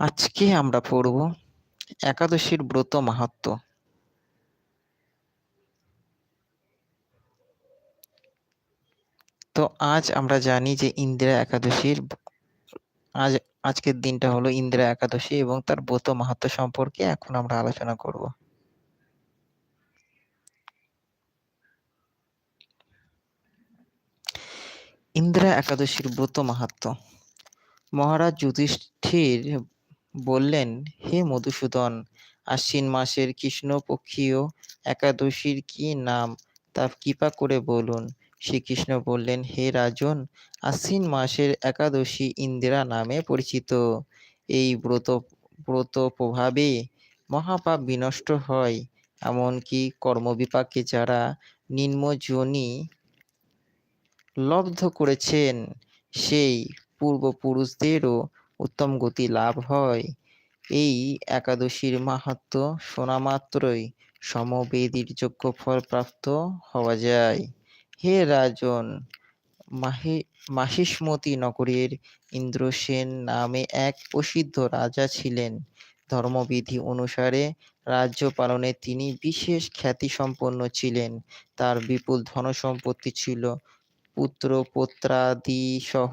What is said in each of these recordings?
আজকে আমরা পড়ব একাদশীর ব্রত মাহাত্ম। তো আজ আমরা জানি যে ইন্দিরা একাদশীর আজ, আজকের দিনটা হলো ইন্দিরা একাদশী এবং তার ব্রত মাহাত্ম সম্পর্কে এখন আমরা আলোচনা করব। ইন্দিরা একাদশীর ব্রত মাহাত্ম। মহারাজ যুধিষ্ঠির বললেন, হে মধুসূদন, আশ্বিন মাসের কৃষ্ণপক্ষীয় একাদশীর কি নাম? তা কৃপা করে বলুন। শ্রীকৃষ্ণ বললেন, হে রাজন, আশ্বিন মাসের একাদশী ইন্দিরা নামে পরিচিত। এই ব্রত ব্রত প্রভাবে মহাপাপ বিনষ্ট হয়, এমনকি কর্মবিপাকে যারা নিম্নজনী লব্ধ করেছেন, সেই পূর্বপুরুষদেরও উত্তম গতি লাভ হয়। এই একাদশীর মাহাত্ম শোনা মাত্রই সমবেদীর যোগ্য ফল প্রাপ্ত হওয়া যায়। হে রাজন, মাহে, মাহিষ্মতি নগরের ইন্দ্রসেন নামে এক প্রসিদ্ধ রাজা ছিলেন। ধর্মবিধি অনুসারে রাজ্য পালনে তিনি বিশেষ খ্যাতিসম্পন্ন ছিলেন। তার বিপুল ধনসম্পত্তি ছিল পুত্র সহ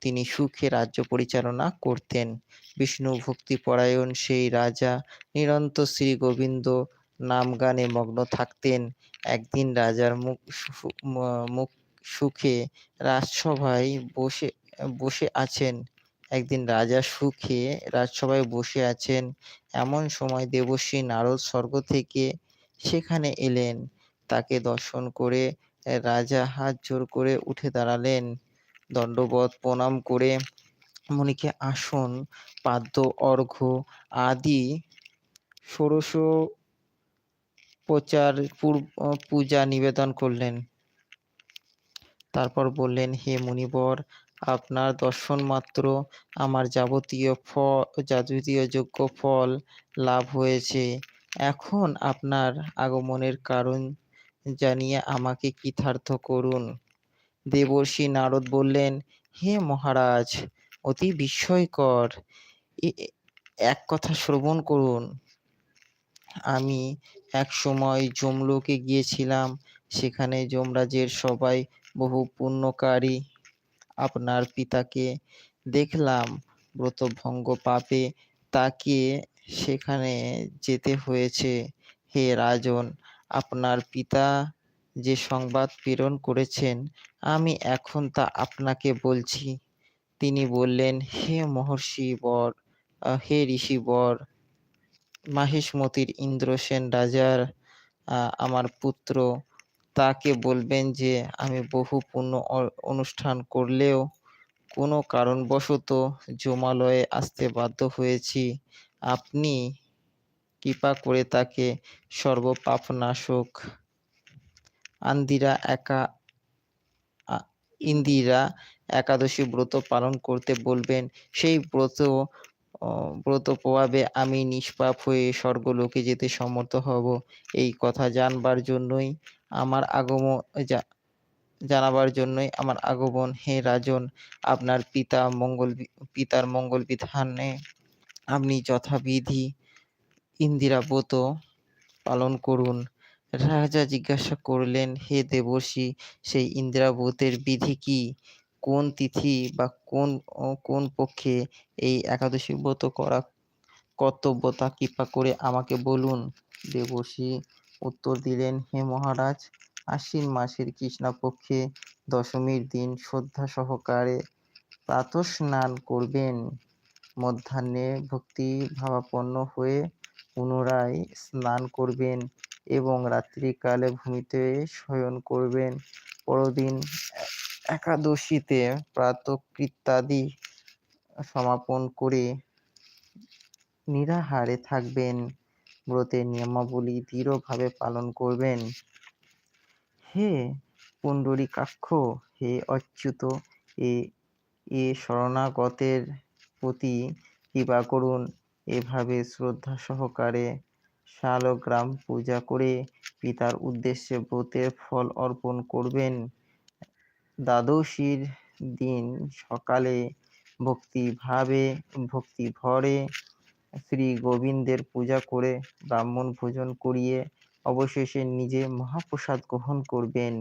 তিনি সুখে রাজ্য পরিচালনা করতেন। বিষ্ণু ভক্তিপরায়ণ সেই রাজা নিরন্তর শ্রী গোবিন্দ নাম গানে মগ্ন থাকতেন। একদিন রাজার মুখ মুখ সুখে রাজসভায় বসে বসে আছেন। একদিন রাজা সুখে রাজসভায় বসে আছেন। এমন সময় দেবশ্রী নারদ স্বর্গ থেকে সেখানে এলেন। তাকে দর্শন করে রাজা হাত জোর করে উঠে দাঁড়ালেন। দণ্ডবত প্রণাম করে মনিকে আসন, পাদ্য, অর্ঘ্য আদি, ষোড়শ প্রচার পূজা নিবেদন করলেন। তারপর বললেন, হে মুনিবর, আপনার দর্শন মাত্র। আমার যাবতীয় ফল যাবতীয় যোগ্য ফল লাভ হয়েছে। এখন আপনার আগমনের কারণ জানিয়ে আমাকে কৃতার্থ করুন? দেবর্ষি নারদ বললেন, হে মহারাজ, অতি বিস্ময়কর। এক কথা শ্রবণ করুন। আমি এক সময় যমলোকে গিয়েছিলাম। সেখানে যমরাজের সবাই বহু পুণ্যকারী। আপনার পিতাকে দেখলাম। ব্রতভঙ্গ পাপে তাকে সেখানে যেতে হয়েছে। হে রাজন আপনার পিতা যে সংবাদ প্রেরণ করেছেন, আমি এখন তা আপনাকে বলছি। তিনি বললেন, হে মহর্ষি বর হে ঋষি বর মাহেশমতির ইন্দ্রসেন রাজার আমার পুত্র, তাকে বলবেন যে আমি বহু পুণ্য অনুষ্ঠান করলেও কোনো কারণবশত জমালয়ে আসতে বাধ্য হয়েছি। আপনি কৃপা করে তাকে সর্বপাপনাশক। আন্দিরা একা ইন্দিরা একাদশী ব্রত পালন করতে বলবেন। সেই ব্রত ব্রত প্রভাবে আমি নিষ্পাপ হয়ে স্বর্গলোকে যেতে সমর্থ হব। এই কথা জানবার জন্যই আমার আগমন জানাবার জন্যই আমার আগমন। হে রাজন, আপনার পিতা মঙ্গল, পিতার মঙ্গল বিধানে আপনি যথাবিধি ইন্দিরা ব্রত পালন করুন। রাজা জিজ্ঞাসা করলেন, হে দেবর্ষি, সেই ইন্দিরাব্রতের বিধি কি? কোন তিথি বা কোন কোন পক্ষে এই একাদশী ব্রত করা কর্তব্য তা কৃপা করে আমাকে বলুন? দেবর্ষি উত্তর দিলেন, হে মহারাজ, আশ্বিন মাসের কৃষ্ণপক্ষে দশমীর দিন শ্রদ্ধা সহকারে প্রাতঃস্নান করবেন। মধ্যাহ্নে ভক্তি ভাবাপন্ন হয়ে পুনরায় স্নান করবেন এবং রাত্রিকালে ভূমিতে শয়ন করবেন। পরদিন একাদশীতে প্রাতকৃত্যাদি সমাপন করে নিরাহারে থাকবেন। ব্রতের নিয়মাবলী দৃঢ়ভাবে পালন করবেন। হে পুণ্ডরীকাক্ষ, হে অচ্যুত এ এ শরণাগতের প্রতি কৃপা করুন। এভাবে শ্রদ্ধা সহকারে শালগ্রাম পূজা করে পিতার উদ্দেশ্যে ব্রতের ফল অর্পণ করবেন। দ্বাদশীর দিন সকালে ভক্তিভাবে ভক্তি ভরে শ্রী গোবিন্দের পূজা করে ব্রাহ্মণ ভোজন করিয়ে অবশেষে নিজে মহাপ্রসাদ গ্রহণ করবেন।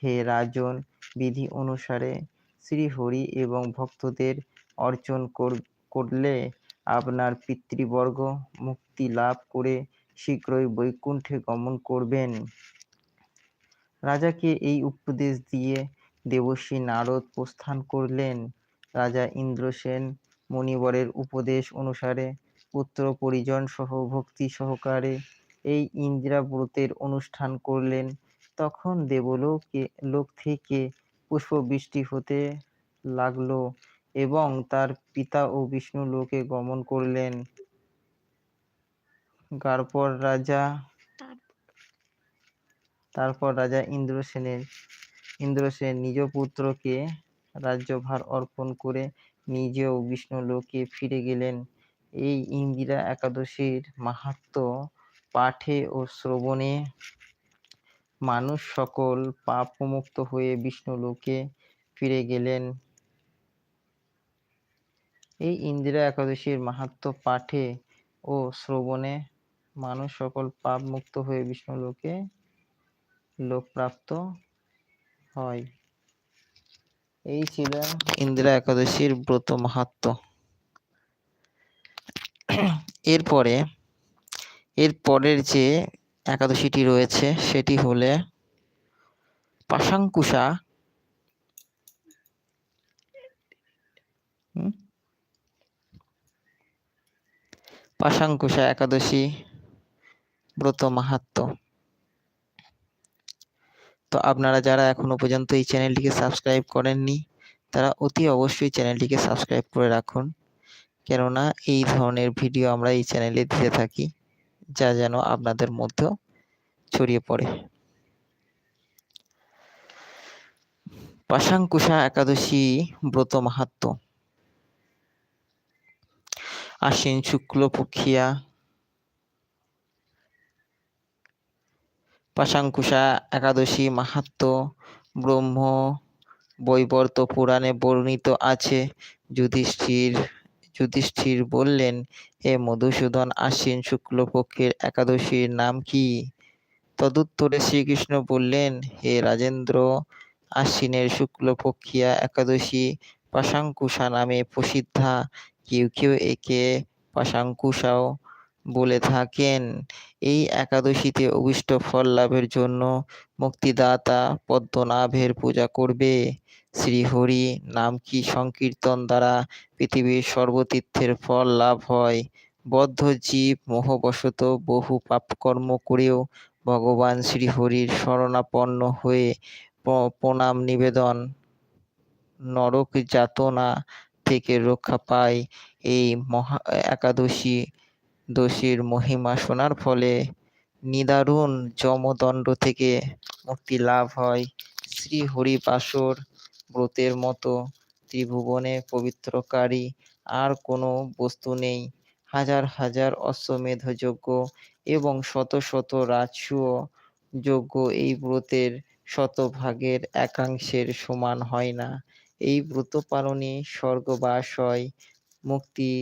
হে রাজন, বিধি অনুসারে শ্রীহরি এবং ভক্তদের অর্চন করলে আপনার পিতৃবর্গ মুক্তি লাভ করে শীঘ্রই বৈকুণ্ঠে গমন করবেন। রাজাকে এই উপদেশ দিয়ে দেবশ্রী নারদ প্রস্থান করলেন। রাজা ইন্দ্রসেন মণিবরের উপদেশ অনুসারে পুত্র পরিজন সহ ভক্তি সহকারে এই ইন্দ্রাব্রতের অনুষ্ঠান করলেন। তখন দেবলোকে, লোক থেকে পুষ্পবৃষ্টি হতে লাগল। এবং তার পিতা ও বিষ্ণু লোকে গমন করলেন। তারপর রাজা তারপর রাজা ইন্দ্রসেনের ইন্দ্রসেন নিজ পুত্রকে রাজ্যভার অর্পণ করে নিজেও বিষ্ণু লোকে ফিরে গেলেন। এই ইন্দিরা একাদশীর মাহাত্ম পাঠে ও শ্রবণে মানুষ সকল পাপমুক্ত হয়ে বিষ্ণু লোকে ফিরে গেলেন। এই ইন্দিরা একাদশীর মাহাত্ম পাঠে ও শ্রবণে মানুষ সকল পাপ মুক্ত হয়ে বিষ্ণু লোকে লোকপ্রাপ্ত হয়। এই ছিল ইন্দিরা একাদশীর ব্রত মাহাত্ম। এরপরে, এর পরের যে একাদশীটি রয়েছে, সেটি হলে পাশাঙ্কুশা পাশাঙ্কুশা একাদশী ব্রত মাহাত্ম। তো আপনারা যারা এখনও পর্যন্ত এই চ্যানেলটিকে সাবস্ক্রাইব করেননি, তারা অতি অবশ্যই চ্যানেলটিকে সাবস্ক্রাইব করে রাখুন। কেননা এই ধরনের ভিডিও আমরা এই চ্যানেলে দিতে থাকি, যা যেন আপনাদের মধ্যেও ছড়িয়ে পড়ে। পাশাঙ্কুশা একাদশী ব্রত মাহাত্ম। আশ্বিন শুক্ল পক্ষিয়া। পাশাঙ্কুশা একাদশী মাহাত্ম ব্রহ্ম বৈবর্ত পুরাণে বর্ণিত আছে। যুধিষ্ঠির যুধিষ্ঠির বললেন হে মধুসূদন আশ্বিন শুক্লপক্ষের একাদশীর নাম কি? তদুত্তরে শ্রীকৃষ্ণ বললেন, হে রাজেন্দ্র, আশ্বিনের শুক্লপক্ষিয়া একাদশী পাশাঙ্কুশা নামে প্রসিদ্ধা। কেউ কেউ একে পাশাঙ্কুশাও বলে থাকেন। এই একাদশীতে অভিষ্ট ফল লাভের জন্য মুক্তিদাতা পদ্মনাভের পূজা করবে। শ্রীহরি নাম কি সংকীর্তন দ্বারা পৃথিবীর সর্বতীর্থের ফল লাভ হয়? বদ্ধ জীব মোহবশত বহু পাপকর্ম করেও ভগবান শ্রীহরির শরণাপন্ন হয়ে প্রণাম নিবেদন। নরক যাতনা থেকে রক্ষা পায় এই মহা, একাদশী দোষীর মহিমা শোনার ফলে নিদারুণ যমদণ্ড থেকে মুক্তি লাভ হয়। শ্রী হরিবাসর ব্রতের মতো ত্রিভুবনে পবিত্রকারী আর কোনো বস্তু নেই। হাজার হাজার অশ্বমেধ যজ্ঞ এবং শত শত রাজসূয় যজ্ঞ এই ব্রতের শতভাগের একাংশের সমান হয় না। এই ব্রত পালনে স্বর্গবাস হয়। মুক্তি,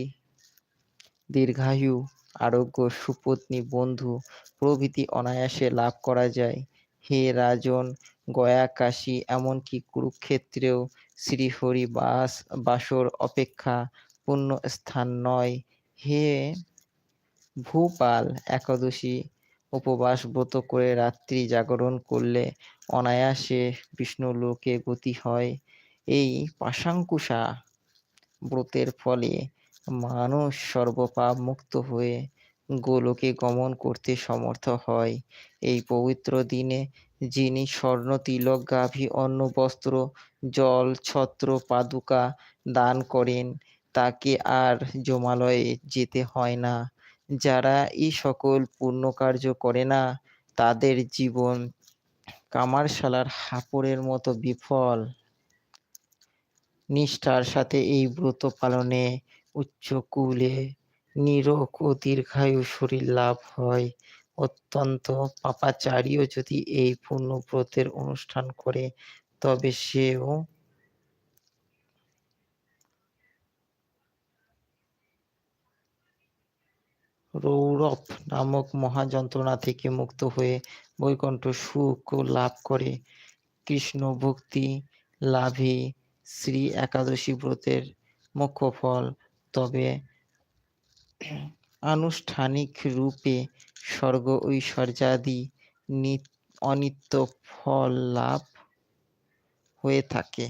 দীর্ঘায়ু, আরোগ্য, সুপত্নী, বন্ধু, প্রভৃতি অনায়াসে লাভ করা যায়। হে রাজন, গয়া, কাশী, এমনকি কুরুক্ষেত্রেও শ্রীহরি বাস, বাসর অপেক্ষা পূর্ণ স্থান নয়। হে ভূপাল, একাদশী উপবাস ব্রত করে রাত্রি জাগরণ করলে অনায়াসে বিষ্ণু লোকে গতি হয়। এই পাশাঙ্কুশা ব্রতের ফলে মানুষ সর্বপাপ মুক্ত হয়ে গোলকে গমন করতে সমর্থ হয়। এই পবিত্র দিনে যিনি স্বর্ণ তিলক গাভী অন্ন বস্ত্র জল, ছত্র, পাদুকা দান করেন, তাকে আর জমালয়ে যেতে হয় না। যারা এই সকল পুণ্য কার্য করে না, তাদের জীবন কামারশালার হাপড়ের মতো বিফল। নিষ্ঠার সাথে এই ব্রত পালনে উচ্চ কুলে নিরোগ ও দীর্ঘায়ু শরীর লাভ হয়। অত্যন্ত পাপাচারীও যদি এই পূর্ণব্রতের অনুষ্ঠান করে, তবে সেও রৌরব নামক মহাযন্ত্রণা থেকে মুক্ত হয়ে বৈকুণ্ঠ সুখ লাভ করে। কৃষ্ণ ভক্তি লাভে শ্রী একাদশী ব্রতের মুখ্য ফল। তবে আনুষ্ঠানিক রূপে স্বর্গ ঐশ্বর্যাদি অনিত্য ফল লাভ হয়ে থাকে।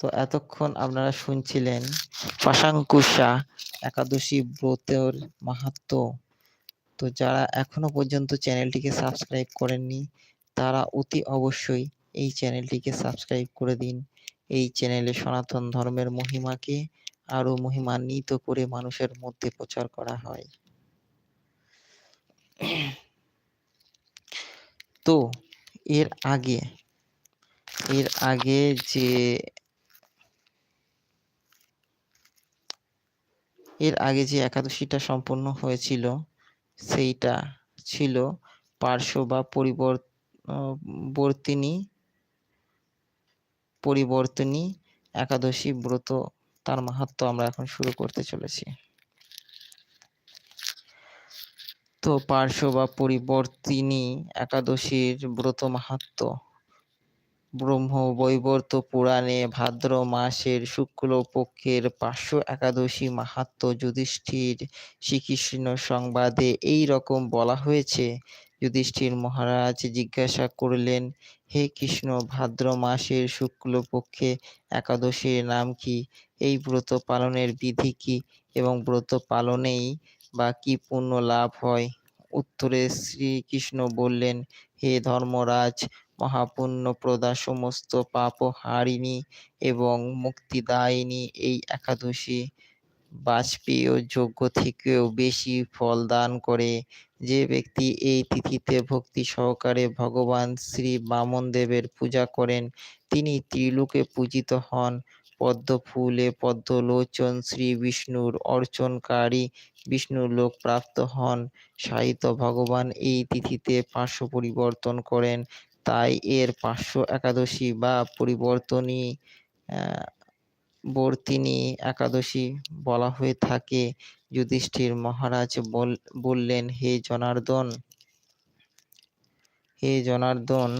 তো এতক্ষণ আপনারা শুনছিলেন পাশাঙ্কুশা একাদশী ব্রতের মাহাত্ম্য। তো যারা এখনও পর্যন্ত চ্যানেলটিকে সাবস্ক্রাইব করেননি, তারা অতি অবশ্যই এই চ্যানেলটিকে সাবস্ক্রাইব করে দিন। এই চ্যানেলে সনাতন ধর্মের মহিমাকে আরও মহিমান্বিত করে মানুষের মধ্যে প্রচার করা হয়। তো, এর আগে এর আগে যে এর আগে যে একাদশীটা সম্পন্ন হয়েছিল, সেইটা ছিল পার্শ্ব বা পরিবর্তিনী পরিবর্তনী একাদশী ব্রত, তার মাহাত্ম আমরা এখন শুরু করতে চলেছি। তো পার্শ্ব বা পরিবর্তিনী একাদশীর ব্রত মাহাত্ম। ব্রহ্ম, বৈবর্ত, পুরাণে ভাদ্র মাসের শুক্লপক্ষের পার্শ্ব একাদশী মাহাত্ম্য যুধিষ্ঠির শ্রীকৃষ্ণ সংবাদে এই রকম বলা হয়েছে। যুধিষ্ঠির মহারাজ জিজ্ঞাসা করলেন হে কৃষ্ণ, ভাদ্র মাসের শুক্লপক্ষে একাদশীর নাম কি? এই ব্রত পালনের বিধি কি? এবং ব্রত পালনেই বা কি পুণ্য লাভ হয়? উত্তরে শ্রীকৃষ্ণ বললেন, হে ধর্মরাজ মহাপুণ্যপ্রদা সমস্ত পাপ পাপহারিণী এবং মুক্তিদায়িনী এই একাদশী বাজপেয় যোগ্য থেকেও বেশি ফল দান করে। যে ব্যক্তি এই তিথিতে ভক্তি সহকারে ভগবান শ্রী বামনদেবের পূজা করেন, তিনি ত্রিলোকে পূজিত হন। পদ্ম ফুলে পদ্মলোচন শ্রী বিষ্ণুর অর্চনকারী বিষ্ণুর লোক প্রাপ্ত হন। সাহিত্য ভগবান এই তিথিতে পার্শ্ব পরিবর্তন করেন, তাই এর পার্শ্ব একাদশী বা পরিবর্তনী বর্তিনী একাদশী বলা হয়ে থাকে। যুধিষ্ঠির মহারাজ বললেন, হে জনার্দন হে জনার্দন,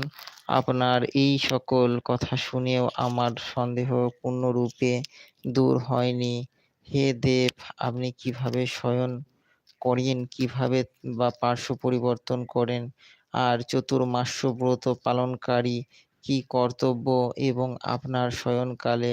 আপনার এই সকল কথা শুনেও আমার সন্দেহ পূর্ণরূপে দূর হয়নি। হে দেব, আপনি কীভাবে শয়ন করেন, কীভাবে বা পার্শ্ব পরিবর্তন করেন, আর চতুর্মাস্য ব্রত পালনকারী কি কর্তব্য এবং আপনার শয়নকালে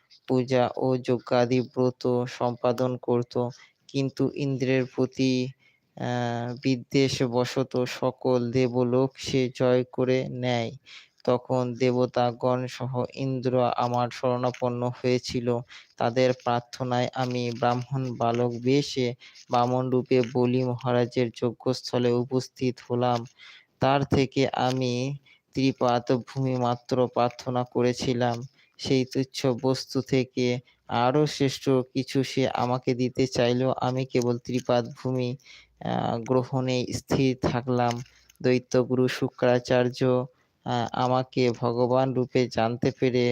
পূজা ও যজ্ঞাদি ব্রত সম্পাদন করত। কিন্তু ইন্দ্রের প্রতি বিদ্বেষবশত সকল দেবলোক সে জয় করে নেয়। তখন দেবতাগণ সহ ইন্দ্র আমার শরণাপন্ন হয়েছিল। তাদের প্রার্থনায় আমি ব্রাহ্মণ বালক বেশে বামন রূপে বলি মহারাজের যজ্ঞস্থলে উপস্থিত হলাম। তার থেকে আমি ত্রিপাত ভূমি মাত্র প্রার্থনা করেছিলাম। সেই তুচ্ছ বস্তু থেকে আরও শ্রেষ্ঠ কিছু সে আমাকে দিতে চাইল। আমি কেবল ত্রিপাদ ভূমি গ্রহণে স্থির থাকলাম। দৈত্যগুরু শুক্রাচার্য আমাকে ভগবান রূপে জানতে পেরে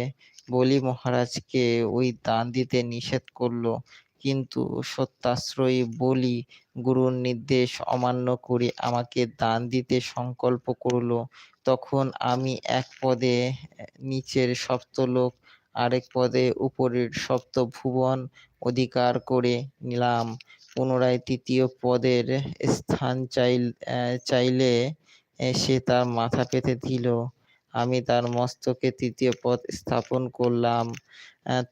বলি মহারাজকে ওই দান দিতে নিষেধ করল। কিন্তু সত্যাশ্রয়ী বলি গুরুর নির্দেশ অমান্য করে আমাকে দান দিতে সংকল্প করল। তখন আমি এক পদে নিচের সপ্তলোক, আরেক পদে উপরের সপ্তভুবন অধিকার করে নিলাম। পুনরায় তৃতীয় পদের স্থান চাইল চাইলে সে তার মাথা পেতে দিল। আমি তার মস্তকে তৃতীয় পদ স্থাপন করলাম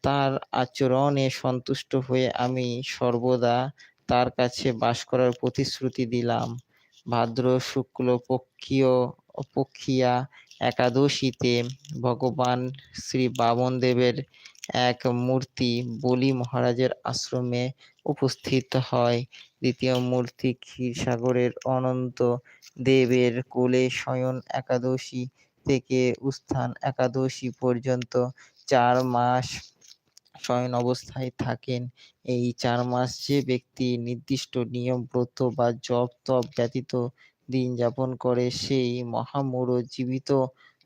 তার আচরণে সন্তুষ্ট হয়ে আমি সর্বদা তার কাছে বাস করার প্রতিশ্রুতি দিলাম ভাদ্র শুক্ল পক্ষীয়, পক্ষিয়া একাদশীতে ভগবান শ্রী বামন দেবের এক মূর্তি বলি মহারাজের আশ্রমে উপস্থিত হয়। দ্বিতীয় মূর্তি ক্ষীরসাগরের অনন্ত দেবের কোলে শয়ন একাদশী থেকে উত্থান একাদশী পর্যন্ত চার মাস শয়ন অবস্থায় থাকেন। এই চার মাস যে ব্যক্তি নির্দিষ্ট নিয়ম ব্রত বা জপ তপ ব্যতীত দিন যাপন করে সেই মহামূর জীবিত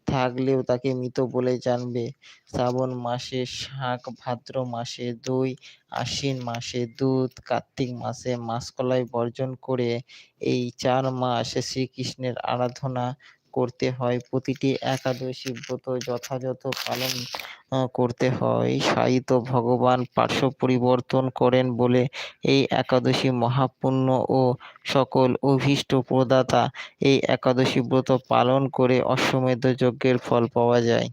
থাকলেও তাকে মৃত বলে জানবে। শ্রাবণ মাসে শাক, ভাদ্র মাসে দই, আশ্বিন মাসে দুধ, কার্তিক মাসে মাসকলাই বর্জন করে এই চার মাস শ্রীকৃষ্ণের আরাধনা করতে হয়। প্রতিটি একাদশী ব্রত যথাযথ পালন করতে হয়। সাহিত্য ভগবান পার্শ্ব পরিবর্তন করেন বলে এই একাদশী মহাপুণ্য ও সকল অভীষ্ট প্রদাতা। এই একাদশী ব্রত পালন করে অশ্বমেধ যজ্ঞের ফল পাওয়া যায়।